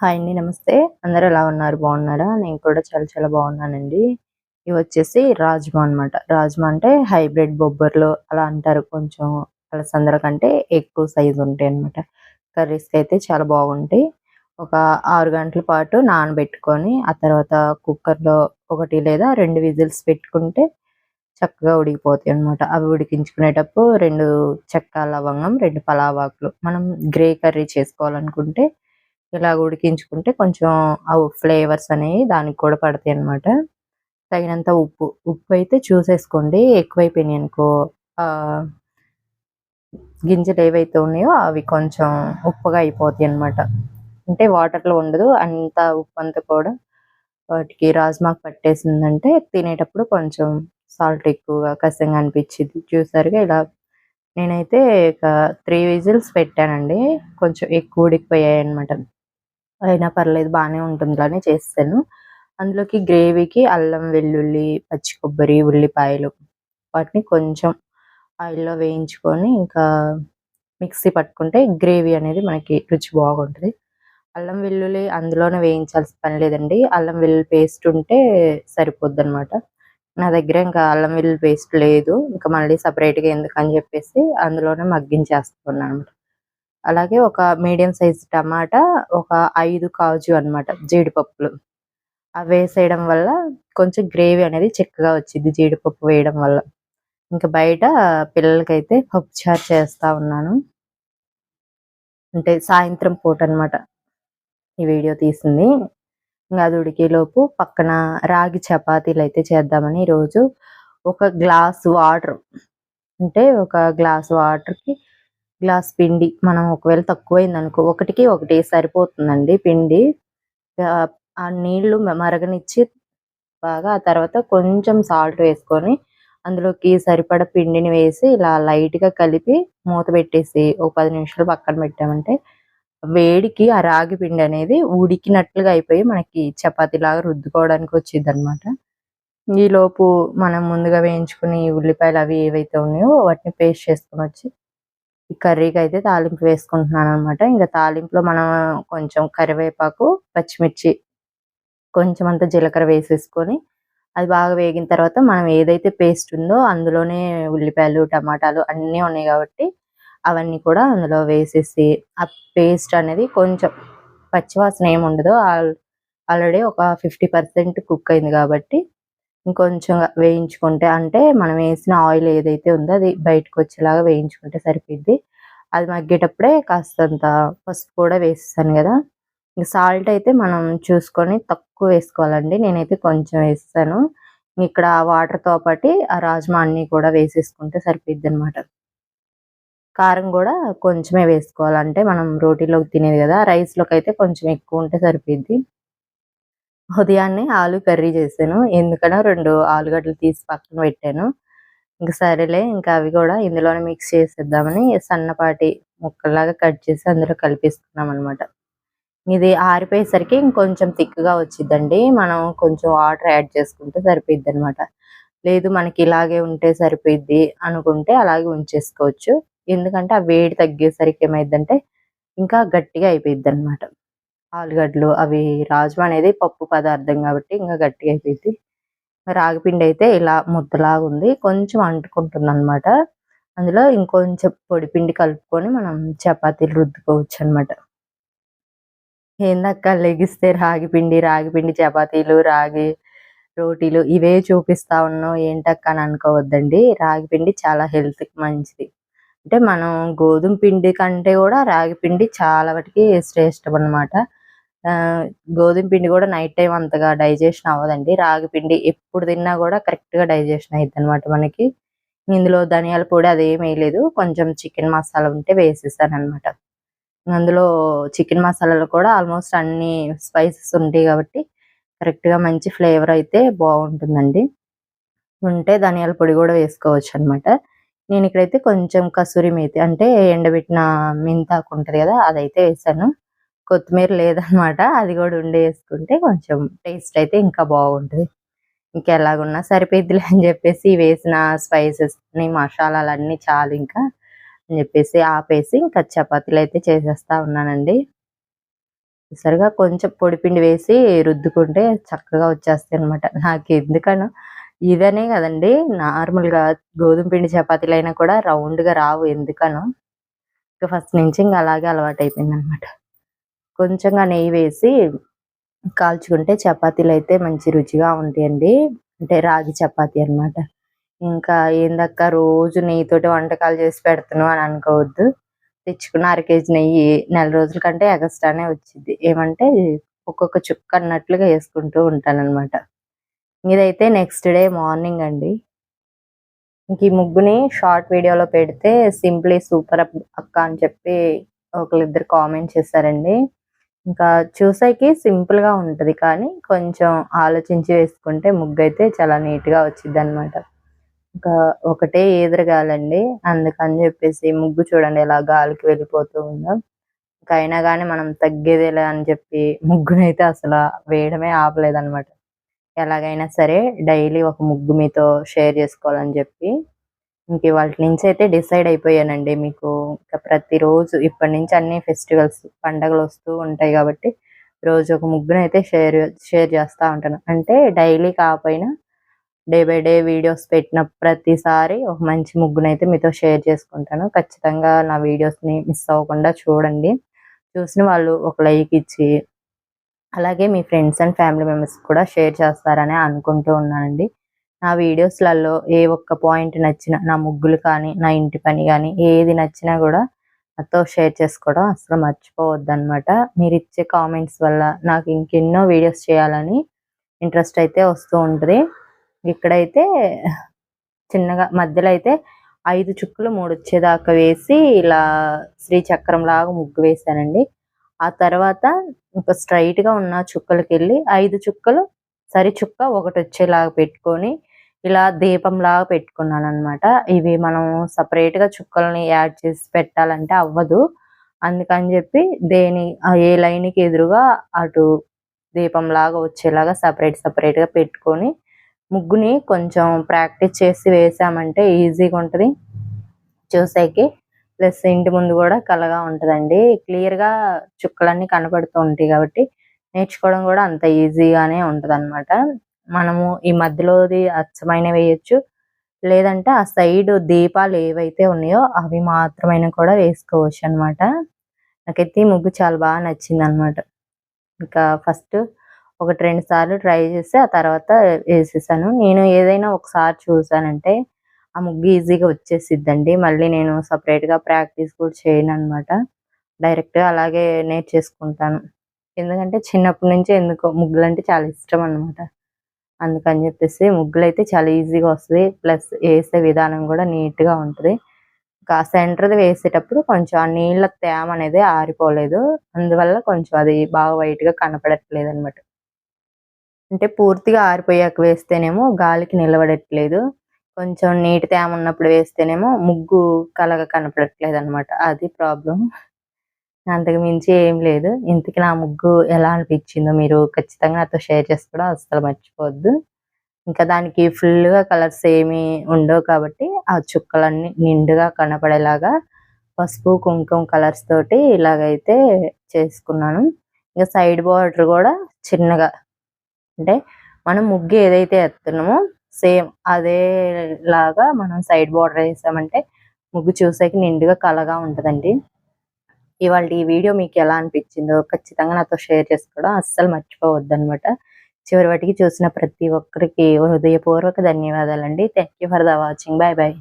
Hi అండి నమస్తే. అందరూ ఎలా ఉన్నారు? బాగున్నారా? నేను కూడా చాలా చాలా బాగున్నానండి. ఇవి వచ్చేసి రాజ్మా అనమాట రాజ్మా అంటే హైబ్రిడ్ బొబ్బర్లు అలా అంటారు. కొంచెం అలసందర కంటే ఎక్కువ సైజు ఉంటాయి అనమాట కర్రీస్కి అయితే చాలా బాగుంటాయి. ఒక ఆరు గంటల పాటు నానబెట్టుకొని ఆ తర్వాత కుక్కర్లో ఒకటి లేదా రెండు విజిల్స్ పెట్టుకుంటే చక్కగా ఉడికిపోతాయి అనమాట అవి ఉడికించుకునేటప్పుడు రెండు చెక్క లవంగం రెండు పలావాకులు మనం గ్రే కర్రీ చేసుకోవాలనుకుంటే ఇలా ఉడికించుకుంటే కొంచెం ఆ ఫ్లేవర్స్ అనేవి దానికి కూడా పడతాయి అనమాట తగినంత ఉప్పు. ఉప్పు అయితే చూసేసుకోండి. ఎక్కువైపోయినాయి అనుకో గింజలు ఏవైతే ఉన్నాయో అవి కొంచెం ఉప్పుగా అయిపోతాయి అనమాట అంటే వాటర్లో ఉండదు. అంత ఉప్పు అంతా కూడా వాటికి రాజ్మాకు పట్టేసిందంటే తినేటప్పుడు కొంచెం సాల్ట్ ఎక్కువగా కసంగా అనిపించింది చూసారుగా ఇలా నేనైతే ఒక త్రీ విజిల్స్ పెట్టానండి. కొంచెం ఎక్కువ ఉడికిపోయాయి అనమాట అయినా పర్లేదు బాగానే ఉంటుంది చేస్తాను. అందులోకి గ్రేవీకి అల్లం వెల్లుల్లి పచ్చి కొబ్బరి ఉల్లిపాయలు వాటిని కొంచెం ఆయిల్లో వేయించుకొని ఇంకా మిక్సీ పట్టుకుంటే గ్రేవీ అనేది మనకి రుచి బాగుంటుంది. అల్లం వెల్లుల్లి అందులోనే వేయించాల్సిన పని లేదండి. అల్లం వెల్లుల్లి పేస్ట్ ఉంటే సరిపోద్ది అనమాట నా దగ్గర ఇంకా అల్లం వెల్లుల్లి పేస్ట్ లేదు. ఇంకా మళ్ళీ సపరేట్గా ఎందుకు అని చెప్పేసి అందులోనే మగ్గించేస్తున్నాను అనమాట అలాగే ఒక మీడియం సైజ్ టమాటా ఒక ఐదు కాజు అనమాట జీడిపప్పులు. అవి వేసేయడం వల్ల కొంచెం గ్రేవీ అనేది చిక్కగా వచ్చింది జీడిపప్పు వేయడం వల్ల. ఇంకా బయట పిల్లలకైతే పప్పుచారు చేస్తా ఉన్నాను. అంటే సాయంత్రం పూట అనమాట ఈ వీడియో తీసింది. ఇంకా అది ఉడికేలోపు పక్కన రాగి చపాతీలు అయితే చేద్దామని ఈరోజు ఒక గ్లాస్ వాటర్ అంటే ఒక గ్లాస్ వాటర్కి గ్లాస్ పిండి మనం ఒకవేళ తక్కువైంది అనుకో ఒకటికి ఒకటి సరిపోతుందండి పిండి. ఆ నీళ్ళు మరగనిచ్చి బాగా ఆ తర్వాత కొంచెం సాల్ట్ వేసుకొని అందులోకి సరిపడ పిండిని వేసి ఇలా లైట్గా కలిపి మూత పెట్టేసి ఒక పది నిమిషాలు పక్కన పెట్టామంటే వేడికి ఆ రాగి పిండి అనేది ఉడికినట్లుగా అయిపోయి మనకి చపాతీ లాగా రుద్దుకోవడానికి వచ్చింది అనమాట ఈలోపు మనం ముందుగా వేయించుకుని ఉల్లిపాయలు అవి ఏవైతే ఉన్నాయో వాటిని పేస్ట్ చేసుకుని వచ్చి ఈ కర్రీకి అయితే తాలింపు వేసుకుంటున్నాను అనమాట ఇంకా తాలింపులో మనం కొంచెం కరివేపాకు పచ్చిమిర్చి కొంచెం అంత జీలకర్ర వేసేసుకొని అది బాగా వేగిన తర్వాత మనం ఏదైతే పేస్ట్ ఉందో అందులోనే ఉల్లిపాయలు టమాటాలు అన్నీ ఉన్నాయి కాబట్టి అవన్నీ కూడా అందులో వేసేసి ఆ పేస్ట్ అనేది కొంచెం పచ్చివాసన ఏమి ఉండదు ఆల్రెడీ ఒక ఫిఫ్టీ పర్సెంట్ కుక్ అయింది కాబట్టి ఇంకొంచెం వేయించుకుంటే అంటే మనం వేసిన ఆయిల్ ఏదైతే ఉందో అది బయటకు వచ్చేలాగా వేయించుకుంటే సరిపోద్ది అది మగ్గేటప్పుడే కాస్తంత పసుపు కూడా వేసేసాను కదా. ఇంకా సాల్ట్ అయితే మనం చూసుకొని తక్కువ వేసుకోవాలండి. నేనైతే కొంచెం వేస్తాను. ఇక్కడ వాటర్తో పాటు ఆ రాజ్మా అన్ని కూడా వేసేసుకుంటే సరిపోద్ది అనమాట కారం కూడా కొంచెమే వేసుకోవాలంటే మనం రోటీలోకి తినేది కదా రైస్లోకి అయితే కొంచెం ఎక్కువ ఉంటే సరిపోద్ది ఉదయాన్నే ఆలు కర్రీ చేశాను. ఎందుకనో రెండు ఆలుగడ్డలు తీసి పక్కన పెట్టాను. ఇంకా సరేలే ఇంకా అవి కూడా ఇందులోనే మిక్స్ చేసేద్దామని సన్నపాటి ముక్కల్లాగా కట్ చేసి అందులో కలిపిస్తున్నాం అనమాట ఇది ఆరిపోయేసరికి ఇంకొంచెం థిక్గా వచ్చిందండి మనం కొంచెం వాటర్ యాడ్ చేసుకుంటే సరిపోద్ది అనమాట లేదు మనకి ఇలాగే ఉంటే సరిపోద్ది అనుకుంటే అలాగే ఉంచేసుకోవచ్చు. ఎందుకంటే ఆ వేడి తగ్గేసరికి ఏమైందంటే ఇంకా గట్టిగా అయిపోయింది అనమాట ఆలుగడ్డలు అవి రాజ్మా అనేది పప్పు పదార్థం కాబట్టి ఇంకా గట్టిగా అయిపోయింది. రాగిపిండి అయితే ఇలా ముద్దలాగా ఉంది. కొంచెం అంటుకుంటుంది అనమాట అందులో ఇంకొంచెం పొడి పిండి కలుపుకొని మనం చపాతీలు రుద్దుకోవచ్చు అనమాట ఏందక్క లెగిస్తే రాగి పిండి రాగి పిండి చపాతీలు రాగి రోటీలు ఇవే చూపిస్తా ఉన్నావు ఏంటక్క అని అనుకోవద్దండి. రాగి పిండి చాలా హెల్త్కి మంచిది. అంటే మనం గోధుమ పిండి కంటే కూడా రాగి పిండి చాలా వాటికి శ్రేష్టం అనమాట గోధుమ పిండి కూడా నైట్ టైం అంతగా డైజెషన్ అవ్వదండి. రాగి పిండి ఎప్పుడు తిన్నా కూడా కరెక్ట్గా డైజెషన్ అవుతుంది అనమాట మనకి. ఇందులో ధనియాల పొడి అదేం వేయలేదు కొంచెం చికెన్ మసాలా ఉంటే వేసేసాను అనమాట అందులో చికెన్ మసాలాలో కూడా ఆల్మోస్ట్ అన్ని స్పైసెస్ ఉంటాయి కాబట్టి కరెక్ట్గా మంచి ఫ్లేవర్ అయితే బాగుంటుందండి. ఉంటే ధనియాల పొడి కూడా వేసుకోవచ్చు అనమాట నేను ఇక్కడైతే కొంచెం కసూరి మేతి అంటే ఎండబెట్టిన మింతాకు ఉంటుంది కదా అదైతే వేసాను. కొత్తిమీర లేదనమాట. అది కూడా ఉండి వేసుకుంటే కొంచెం టేస్ట్ అయితే ఇంకా బాగుంటుంది. ఇంకా ఎలాగున్నా సరిపోద్దిలే అని చెప్పేసి వేసిన స్పైసెస్ మసాలాలు అన్నీ చాలు ఇంకా అని చెప్పేసి ఆపేసి ఇంకా చపాతీలు అయితే చేసేస్తా ఉన్నానండి. సరిగా కొంచెం పొడిపిండి వేసి రుద్దుకుంటే చక్కగా వచ్చేస్తాయి అనమాట నాకు ఎందుకనో ఇదనే కదండి. నార్మల్గా గోధుమ పిండి చపాతీలు అయినా కూడా రౌండ్గా రావు ఎందుకనో. ఇంకా ఫస్ట్ నుంచి ఇంకా అలాగే అలవాటు అయిపోయింది అనమాట కొంచెంగా నెయ్యి వేసి కాల్చుకుంటే చపాతీలు అయితే మంచి రుచిగా ఉంటాయండి. అంటే రాగి చపాతీ అన్నమాట. ఇంకా ఏందక్క రోజు నెయ్యితోటి వంటకాలు చేసి పెడుతున్నావు అని అనుకోవద్దు. తెచ్చుకున్న అర కేజీ నెయ్యి నెల రోజుల కంటే ఎగస్ట్రానే వచ్చింది ఏమంటే ఒక్కొక్క చుక్క అన్నట్లుగా వేసుకుంటూ ఉంటానన్నమాట. ఇదైతే నెక్స్ట్ డే మార్నింగ్ అండి. ఇంక ఈ ముగ్గుని షార్ట్ వీడియోలో పెడితే సింప్లీ సూపర్ అక్క అని చెప్పి ఒకరిద్దరు కామెంట్ చేశారండి. ఇంకా చూసేకి సింపుల్గా ఉంటది కానీ కొంచెం ఆలోచించి వేసుకుంటే ముగ్గు అయితే చాలా నీట్గా వచ్చింది అనమాట ఇంకా ఒకటే ఎదురుగాలండి. అందుకని చెప్పేసి ముగ్గు చూడండి ఎలా గాలికి వెళ్ళిపోతూ ఉందో. ఇంకా అయినా కానీ మనం తగ్గేదేలే అని చెప్పి ముగ్గునైతే అసలు వేయడమే ఆపలేదన్నమాట. ఎలాగైనా సరే డైలీ ఒక ముగ్గు మీతో షేర్ చేసుకోవాలని చెప్పి ఇంక వాటి నుంచి అయితే డిసైడ్ అయిపోయానండి మీకు. ఇంకా ప్రతిరోజు ఇప్పటి నుంచి అన్ని ఫెస్టివల్స్ పండగలు వస్తూ ఉంటాయి కాబట్టి రోజు ఒక ముగ్గును అయితే షేర్ షేర్ చేస్తూ ఉంటాను. అంటే డైలీ కాకపోయినా డే బై డే వీడియోస్ పెట్టిన ప్రతిసారి ఒక మంచి ముగ్గును అయితే మీతో షేర్ చేసుకుంటాను. ఖచ్చితంగా నా వీడియోస్ని మిస్ అవ్వకుండా చూడండి. చూసిన వాళ్ళు ఒక లైక్ ఇచ్చి అలాగే మీ ఫ్రెండ్స్ అండ్ ఫ్యామిలీ మెంబర్స్ కూడా షేర్ చేస్తారని అనుకుంటూ ఉన్నానండి. నా వీడియోస్లలో ఏ ఒక్క పాయింట్ నచ్చిన నా ముగ్గులు కానీ నా ఇంటి పని కానీ ఏది నచ్చినా కూడా నాతో షేర్ చేసుకోవడం అసలు మర్చిపోవద్దు అనమాట మీరు ఇచ్చే కామెంట్స్ వల్ల నాకు ఇంకెన్నో వీడియోస్ చేయాలని ఇంట్రెస్ట్ అయితే వస్తూ ఉంటుంది. ఇక్కడైతే చిన్నగా మధ్యలో అయితే ఐదు చుక్కలు మూడు వచ్చేదాకా వేసి ఇలా శ్రీచక్రం లాగా ముగ్గు వేశానండి. ఆ తర్వాత ఇంకా స్ట్రైట్గా ఉన్న చుక్కలకి వెళ్ళి ఐదు చుక్కలు సరి చుక్క ఒకటి వచ్చేలాగా పెట్టుకొని ఇలా దీపం లాగా పెట్టుకున్నాను అనమాట ఇవి మనం సపరేట్గా చుక్కల్ని యాడ్ చేసి పెట్టాలంటే అవ్వదు. అందుకని చెప్పి దేని ఏ లైన్కి ఎదురుగా అటు దీపం లాగా వచ్చేలాగా సపరేట్ సపరేట్గా పెట్టుకొని ముగ్గుని కొంచెం ప్రాక్టీస్ చేసి వేసామంటే ఈజీగా ఉంటుంది. చూసేకి ప్లస్ ఇంటి ముందు కూడా కలగా ఉంటదండి. క్లియర్గా చుక్కలన్నీ కనపడుతూ ఉంటాయి కాబట్టి నేర్చుకోవడం కూడా అంత ఈజీగానే ఉంటుంది అనమాట మనము ఈ మధ్యలోది అచ్చమైన వేయొచ్చు. లేదంటే ఆ సైడ్ దీపాలు ఏవైతే ఉన్నాయో అవి మాత్రమైనా కూడా వేసుకోవచ్చు అనమాట నాకైతే ఈ ముగ్గు చాలా బాగా నచ్చింది అనమాట ఇంకా ఫస్ట్ ఒకటి రెండు సార్లు ట్రై చేసి ఆ తర్వాత వేసేసాను. నేను ఏదైనా ఒకసారి చూసానంటే ఆ ముగ్గు ఈజీగా వచ్చేసిద్దండి. మళ్ళీ నేను సపరేట్గా ప్రాక్టీస్ కూడా చేయను అనమాట డైరెక్ట్గా అలాగే నేర్చేసుకుంటాను. ఎందుకంటే చిన్నప్పటి నుంచి ఎందుకో ముగ్గులు అంటే చాలా ఇష్టం అనమాట అందుకని చెప్పేసి ముగ్గులు అయితే చాలా ఈజీగా వస్తుంది. ప్లస్ వేసే విధానం కూడా నీట్గా ఉంటుంది. ఇంకా సెంటర్ది వేసేటప్పుడు కొంచెం ఆ నీళ్ళ తేమ అనేది ఆరిపోలేదు. అందువల్ల కొంచెం అది బాగా వైట్గా కనపడట్లేదు అనమాట అంటే పూర్తిగా ఆరిపోయాక వేస్తేనేమో గాలికి నిలబడట్లేదు. కొంచెం నీటి తేమ ఉన్నప్పుడు వేస్తేనేమో ముగ్గు కలగ కనపడట్లేదు అనమాట అది ప్రాబ్లం అంతకు మించి ఏం లేదు. ఇంతకి నా ముగ్గు ఎలా అనిపించిందో మీరు ఖచ్చితంగా నాతో షేర్ చేసుకోవడం అస్సలు మర్చిపోవద్దు. ఇంకా దానికి ఫుల్గా కలర్స్ ఏమి ఉండవు కాబట్టి ఆ చుక్కలన్నీ నిండుగా కనపడేలాగా పసుపు కుంకుమ కలర్స్ తోటి ఇలాగైతే చేసుకున్నాను. ఇంకా సైడ్ బార్డర్ కూడా చిన్నగా. అంటే మనం ముగ్గు ఏదైతే ఎత్తున్నామో సేమ్ అదే లాగా మనం సైడ్ బార్డర్ వేసామంటే ముగ్గు చూసాక నిండుగా కలగా ఉంటుందండి. ఇవాళ ఈ వీడియో మీకు ఎలా అనిపించిందో ఖచ్చితంగా నాతో షేర్ చేసుకోవడం అస్సలు మర్చిపోవద్దు అనమాట చివరి వాటికి చూసిన ప్రతి ఒక్కరికి హృదయపూర్వక ధన్యవాదాలండి. Thank you for the watching bye bye